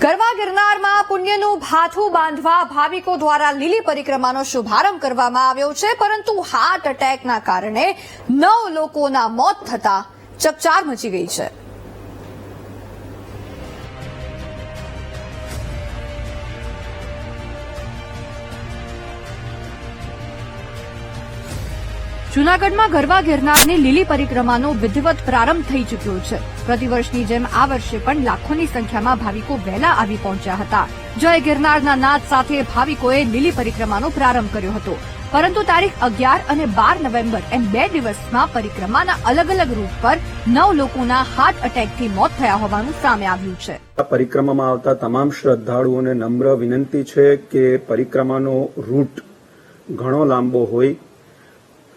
ગરવા ગિરનારમાં પુણ્યનું ભાથું બાંધવા ભાવિકો દ્વારા લીલી પરિક્રમાનો શુભારંભ કરવામાં આવ્યો છે, પરંતુ હાર્ટ એટેકના કારણે નવ લોકોના મોત થતા ચકચાર મચી ગઈ છે. જૂનાગઢમાં ગરવા ગિરનારની લીલી પરિક્રમાનો વિધિવત પ્રારંભ થઈ ચૂક્યો છે. પ્રતિવર્ષની જેમ આ વર્ષે પણ લાખોની સંખ્યામાં ભાવિકો વહેલા આવી પહોંચ્યા હતા. જય ગિરનારના નાદ સાથે ભાવિકોએ લીલી પરિક્રમાનો પ્રારંભ કર્યો હતો. પરંતુ તારીખ અગિયાર અને બાર નવેમ્બર એમ બે દિવસમાં પરિક્રમાના અલગ અલગ રૂટ પર નવ લોકોના હાર્ટ એટેકથી મોત થયા હોવાનું સામે આવ્યું છે. આ પરિક્રમામાં આવતા તમામ શ્રદ્ધાળુઓને નમ્ર વિનંતી છે કે પરિક્રમાનો રૂટ ઘણો લાંબો હોય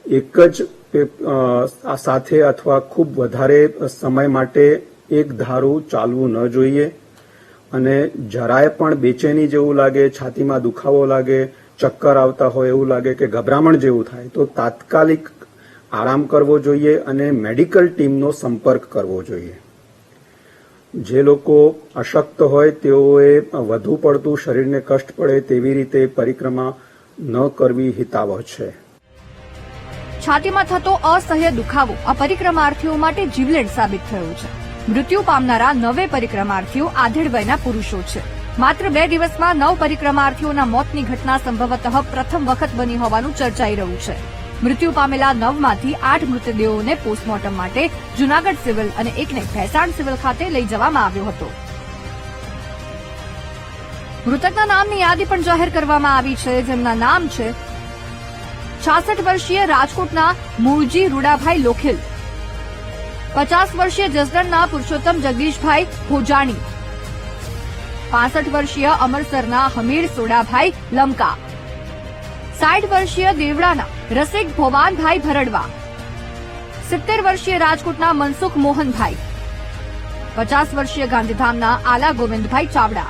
એક જ સાથે અથવા ખૂબ વધારે સમય માટે એક ધારું ચાલવું ન જોઈએ. અને જરાય પણ બેચેની જેવું લાગે, છાતીમાં દુખાવો લાગે, ચક્કર આવતા હોય એવું લાગે કે ગભરામણ જેવું થાય, તો તાત્કાલિક આરામ કરવો જોઈએ અને મેડિકલ ટીમનો સંપર્ક કરવો જોઈએ. જે લોકો અશક્ત હોય તેઓએ વધુ પડતું શરીરને કષ્ટ પડે તેવી રીતે પરિક્રમા ન કરવી હિતાવહ છે. છાતીમાં થતો અસહ્ય દુખાવો આ પરિક્રમાર્થીઓ માટે જીવલેણ સાબિત થયો છે. મૃત્યુ પામનારા નવે પરિક્રમાર્થીઓ આધેડ વયના પુરુષો છે. માત્ર બે દિવસમાં નવ પરિક્રમાર્થીઓના મોતની ઘટના સંભવતઃ પ્રથમ વખત બની હોવાનું ચર્ચાઈ રહ્યું છે. મૃત્યુ પામેલા નવમાંથી આઠ મૃતદેહોને પોસ્ટમોર્ટમ માટે જૂનાગઢ સિવિલ અને એકને ભેસાણ સિવિલ ખાતે લઈ જવામાં આવ્યો હતો. મૃતકના નામની યાદી પણ જાહેર કરવામાં આવી છે. જેમના નામ છે છાસઠ વર્ષીય રાજકોટના મૂળજી રૂડાભાઈ લોખેલ. પચાસ વર્ષીય જસદણના પુરુષોત્તમ જગદીશભાઈ ભોજાણી. પાસઠ વર્ષીય અમરસરના હમીર સોડાભાઈ લમકા. સાઠ વર્ષીય દેવડાના રસિક ભોવાનભાઈ ભરડવા. સિત્તેર વર્ષીય રાજકોટના મનસુખ મોહનભાઈ. પચાસ વર્ષીય ગાંધીધામના આલા ગોવિંદભાઈ ચાવડા.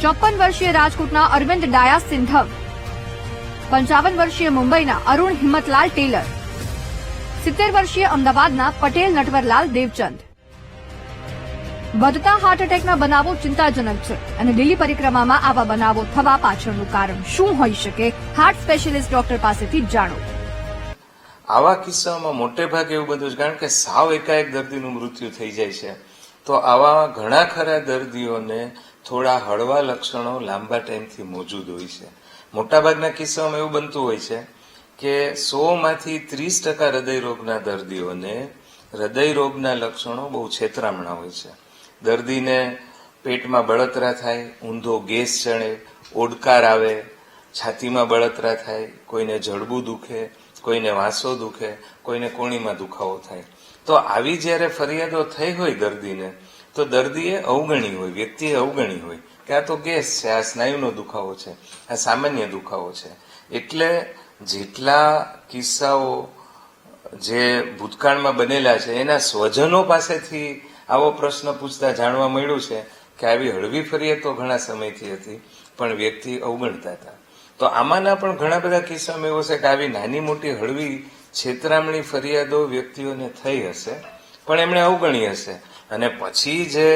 ચોપન વર્ષીય રાજકોટના અરવિંદ ડાયા સિંધવ. પંચાવન વર્ષીય મુંબઈના અરુણ હિંમતલાલ ટેલર. સિત્તેર વર્ષીય અમદાવાદના પટેલ નટવરલાલ દેવચંદ. વધતા હાર્ટ એટેકના બનાવો ચિંતાજનક છે અને દિલ્હી પરિક્રમામાં આવા બનાવો થવા પાછળનું કારણ શું હોઈ શકે હાર્ટ સ્પેશિયલિસ્ટ ડોક્ટર પાસેથી જાણો. આવા કિસ્સાઓમાં મોટે ભાગે એવું બધું છે કારણ કે સાવ એકાએક દર્દીનું મૃત્યુ થઈ જાય છે. તો આવા ઘણા ખરા દર્દીઓને થોડા હળવા લક્ષણો લાંબા ટાઈમથી મોજૂદ હોય છે. મોટાભાગના કિસ્સાઓમાં એવું બનતું હોય છે કે સો માંથી ત્રીસ ટકા હૃદયરોગના દર્દીઓને હૃદય રોગના લક્ષણો બહુ છેતરામણા હોય છે. દર્દીને પેટમાં બળતરા થાય, ઊંધો ગેસ ચડે, ઓડકાર આવે, છાતીમાં બળતરા થાય, કોઈને જડબું દુખે, કોઈને વાંસો દુખે, કોઈને કોણીમાં દુખાવો થાય. તો આવી જ્યારે ફરિયાદો થઈ હોય દર્દીને, તો દર્દીએ અવગણી હોય, વ્યક્તિએ અવગણી હોય. કે તો ગેસ છે આ સ્નાયુનો દુખાવો છે, આ સામાન્ય દુખાવો છે. એટલે જેટલા કિસ્સાઓ જે ભૂતકાળમાં બનેલા છે, એના સ્વજનો પાસેથી આવો પ્રશ્ન પૂછતા જાણવા મળ્યું છે કે આવી હળવી ફરિયાદ તો ઘણા સમયથી હતી, પણ વ્યક્તિ અવગણતા હતા. તો આમાંના પણ ઘણા બધા કિસ્સામાં એવો છે કે આવી નાની મોટી હળવી છેતરામણી ફરિયાદો વ્યક્તિઓને થઈ હશે, પણ એમણે અવગણી હશે. અને પછી જે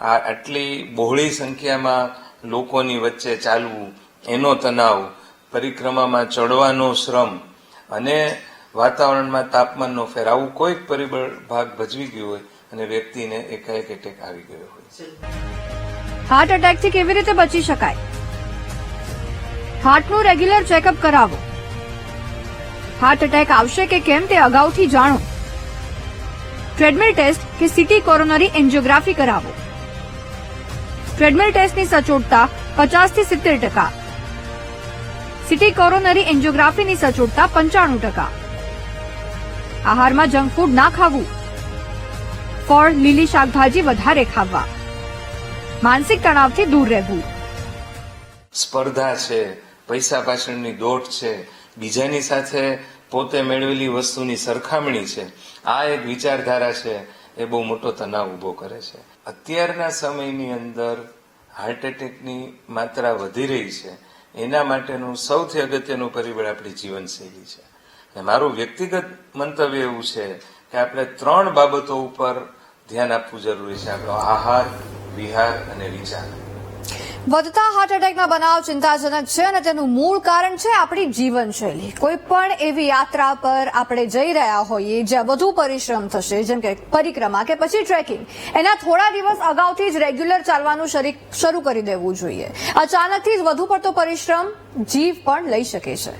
આ આટલી બહોળી સંખ્યામાં લોકોની વચ્ચે ચાલવું, એનો તણાવ, પરિક્રમામાં ચડવાનો શ્રમ અને વાતાવરણમાં તાપમાનનો ફેર, આવું કોઈક પરિબળ ભાગ ભજવી ગયું હોય અને વ્યક્તિને એકાએક એટેક આવી ગયો હોય. હાર્ટ એટેકથી કેવી રીતે બચી શકાય? હાર્ટનું રેગ્યુલર ચેકઅપ કરાવો. હાર્ટ એટેક આવશે કે કેમ તે અગાઉથી જાણો. ટ્રેડમિલ ટેસ્ટ કે સિટી કોરોનરી એન્જિયોગ્રાફી કરાવો. ટ્રેડમિલ ટેસ્ટની સચોટતા પચાસથી સિત્તેર ટકા. સિટી કોરોનરી એન્જિયોગ્રાફીની સચોટતા પંચાણું ટકા. આહારમાં જંક ફૂડ ના ખાવું. ફળ, લીલી શાકભાજી વધારે ખાવા. માનસિક તણાવથી દૂર રહેવું. સ્પર્ધા છે, પૈસા પાછળની દોટ છે, બીજાની સાથે પોતે મેળવેલી વસ્તુની સરખામણી છે. આ એક વિચારધારા છે. એ બહુ મોટો તણાવ ઊભો કરે છે. અત્યારના સમયની અંદર હાર્ટ એટેકની માત્રા વધી રહી છે. એના માટેનું સૌથી અગત્યનું પરિબળ આપણી જીવનશૈલી છે. મારું વ્યક્તિગત મંતવ્ય એવું છે કે આપણે ત્રણ બાબતો ઉપર ધ્યાન આપવું જરૂરી છે. આપણો આહાર, વિહાર અને વિચાર. વધતા હાર્ટ એટેકના બનાવ ચિંતાજનક છે અને તેનું મૂળ કારણ છે આપણી જીવનશૈલી. કોઈ પણ એવી યાત્રા પર આપણે જઈ રહ્યા હોઈએ, જ્યાં વધુ પરિશ્રમ થશે, જેમ કે પરિક્રમા કે પછી ટ્રેકિંગ એના થોડા દિવસ અગાઉથી જ રેગ્યુલર ચાલવાનું શરૂ કરી દેવું જોઈએ. અચાનકથી જ વધુ પડતો પરિશ્રમ જીવ પણ લઈ શકે છે.